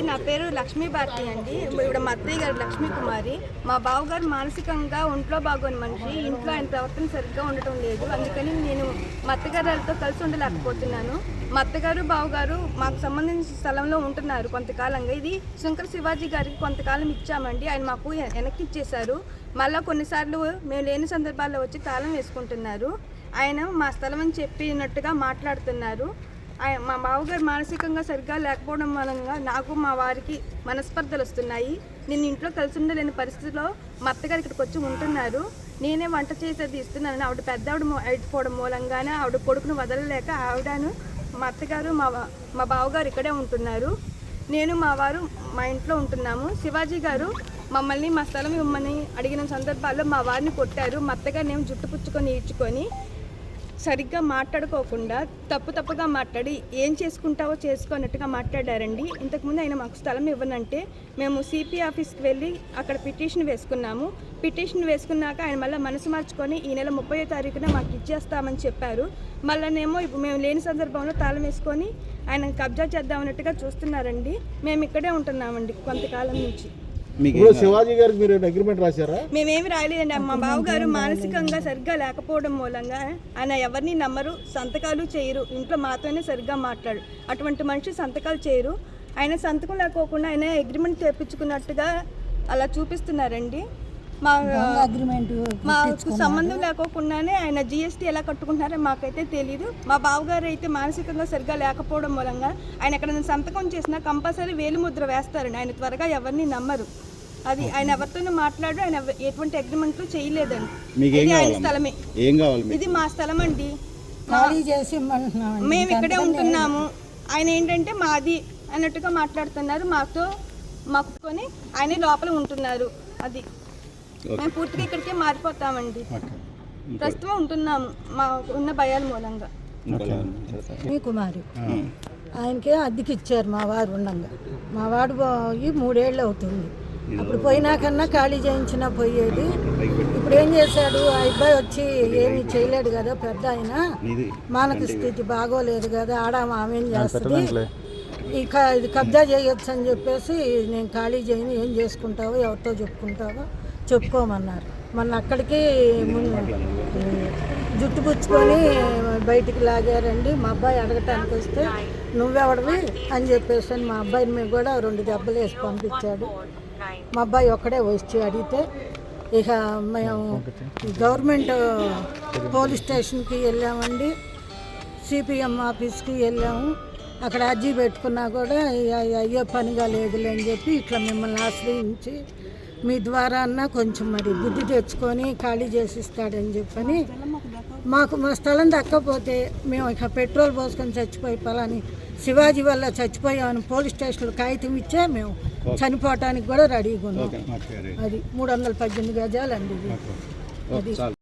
అండి నా పేరు లక్ష్మీ భారతి అండి. ఇప్పుడు మా అత్తయ్య గారు లక్ష్మీ కుమారి. మా బావగారు మానసికంగా ఒంట్లో బాగోని మనిషి ఇంట్లో ఆయన ప్రవర్తన సరిగ్గా ఉండటం లేదు. అందుకని నేను మా కలిసి ఉండలేకపోతున్నాను. మా అత్తగారు బావగారు మాకు సంబంధించిన స్థలంలో ఉంటున్నారు కొంతకాలంగా. ఇది శంకర శివాజీ గారికి కొంతకాలం ఇచ్చామండి. ఆయన మాకు వెనక్కి ఇచ్చేశారు. మళ్ళీ కొన్నిసార్లు మేము లేని సందర్భాల్లో వచ్చి తాళం వేసుకుంటున్నారు. ఆయన మా స్థలం అని చెప్పినట్టుగా మాట్లాడుతున్నారు. మా బావగారు మానసికంగా సరిగ్గా లేకపోవడం వలనగా నాకు మా వారికి మనస్పర్ధలు వస్తున్నాయి. నేను ఇంట్లో కలిసి ఉండలేని పరిస్థితిలో మా అత్తగారు ఇక్కడికి వచ్చి ఉంటున్నారు. నేనే వంట చేసేది ఇస్తున్నాను ఆవిడ పెద్ద ఆవిడ మూ- అయిపోవడం మూలంగానే ఆవిడ కొడుకును వదలలేక ఆవిడను మా అత్తగారు మా మా బావగారు ఇక్కడే ఉంటున్నారు. నేను మా వారు మా ఇంట్లో ఉంటున్నాము. శివాజీ గారు మమ్మల్ని మా స్థలం ఇవ్వమని అడిగిన సందర్భాల్లో మా వారిని కొట్టారు. మా అత్తగారిని ఏమి జుట్టు పుచ్చుకొని ఈడ్చుకొని సరిగ్గా మాట్లాడుకోకుండా తప్పు తప్పుగా మాట్లాడి ఏం చేసుకుంటావో చేసుకున్నట్టుగా మాట్లాడారండి. ఇంతకుముందు ఆయన మాకు స్థలం ఇవ్వనంటే మేము సిపి ఆఫీస్కి వెళ్ళి అక్కడ పిటిషన్ వేసుకున్నాము. పిటిషన్ వేసుకున్నాక ఆయన మళ్ళీ మనసు మార్చుకొని ఈ నెల ముప్పై తారీఖున మాకు ఇచ్చేస్తామని చెప్పారు. మళ్ళీనేమో ఇప్పుడు మేము లేని సందర్భంలో తాళం వేసుకొని ఆయన కబ్జా చేద్దామన్నట్టుగా చూస్తున్నారండి. మేము ఇక్కడే ఉంటున్నామండి కొంతకాలం నుంచి. ఇప్పుడు శివాజీ గారికి మీరు అగ్రిమెంట్ రాశారా? మేమేమి రాయలేదండి మా బావగారు మానసికంగా సరిగ్గా లేకపోవడం మూలంగా ఆయన ఎవరిని నమ్మరు సంతకాలు చేయరు. ఇంట్లో మాతోనే సరిగ్గా మాట్లాడు. అటువంటి మనిషి సంతకాలు చేయరు. ఆయన సంతకం లేకోకుండా ఆయన అగ్రిమెంట్ తెప్పించుకున్నట్టుగా అలా చూపిస్తున్నారండి. మా అగ్రిమెంట్ మాకు సంబంధం లేకోకుండానే ఆయన జిఎస్టీ ఎలా కట్టుకుంటున్నారో మాకైతే తెలియదు మా బావగారు అయితే మానసికంగా సరిగ్గా లేకపోవడం మూలంగా ఆయన ఎక్కడైనా సంతకం చేసినా కంపల్సరీ వేలిముద్ర వేస్తారండి. ఆయన త్వరగా ఎవరిని నమ్మరు. అది ఆయన ఎవరితోనూ మాట్లాడు ఆయన ఎటువంటి అగ్రిమెంట్లు చేయలేదండి. మీకు ఏం ఇది ఆయన? స్థలమే. ఏం కావాలి మీకు? ఇది మా స్థలం అండి ఖాళీ చేసి ఇమ్మంటున్నామండి. మేము ఇక్కడే ఉంటున్నాము. ఆయన ఏంటంటే మాది అన్నట్టుగా మాట్లాడుతున్నారు. మాతో మాకు కొని ఆయన లోపల ఉంటున్నారు. అది. మేము పూర్తిగా ఇక్కడికే మారిపోతామండి. ప్రస్తుతం ఉంటున్నాము. మా ఉన్న భయాల మూలంగా. ఇంకోలా? మీ కుమారి. ఆయనకే అద్దెకి ఇచ్చారు మా వారు ఉండంగా. మా వాడు పోయి మూడేళ్ళు అవుతుంది. అప్పుడు పోయినాకన్నా ఖాళీ చేయించినా పోయేది. ఇప్పుడు ఏం చేశాడు? ఆ అబ్బాయి వచ్చి ఏమీ చేయలేడు కదా పెద్ద ఆయన. మానక స్థితి బాగోలేదు కదా ఆడ ఆమె ఏం చేస్తుంది? ఇక ఇది కబ్జా చేయొచ్చు అని చెప్పేసి నేను ఖాళీ చేయను ఏం చేసుకుంటావో ఎవరితో చెప్పుకుంటావో చెప్పుకోమన్నారు. మొన్న అక్కడికి ముందు జుట్టు పుచ్చుకొని బయటికి లాగారండి. మా అబ్బాయి అడగటానికి వస్తే నువ్వెవడవి? అని చెప్పేసి అని మా అబ్బాయిని మేము కూడా రెండు దెబ్బలు వేసి పంపించాడు. మా అబ్బాయి ఒక్కడే వచ్చి అడిగితే ఇక మేము గవర్నమెంట్ పోలీస్ స్టేషన్కి వెళ్ళామండి సిపిఎం ఆఫీస్కి వెళ్ళాము. అక్కడ అర్జీ పెట్టుకున్నా కూడా ఇక అయ్యే పనిగా లేదులే అని చెప్పి ఇట్లా మిమ్మల్ని ఆశ్రయించి మీ ద్వారా అన్నా కొంచెం మరి బుద్ధి తెచ్చుకొని ఖాళీ చేసి ఇస్తాడని చెప్పని మాకు మా స్థలం దక్కపోతే మేము ఇక పెట్రోల్ పోసుకొని చచ్చిపోయి పలాని శివాజీ వల్ల చచ్చిపోయామని పోలీస్ స్టేషన్లో కాగితం ఇచ్చే మేము చనిపోవటానికి కూడా రెడీగా ఉన్నాం. అది మూడు వందల పద్దెనిమిది గజాలండి ఇది. అది.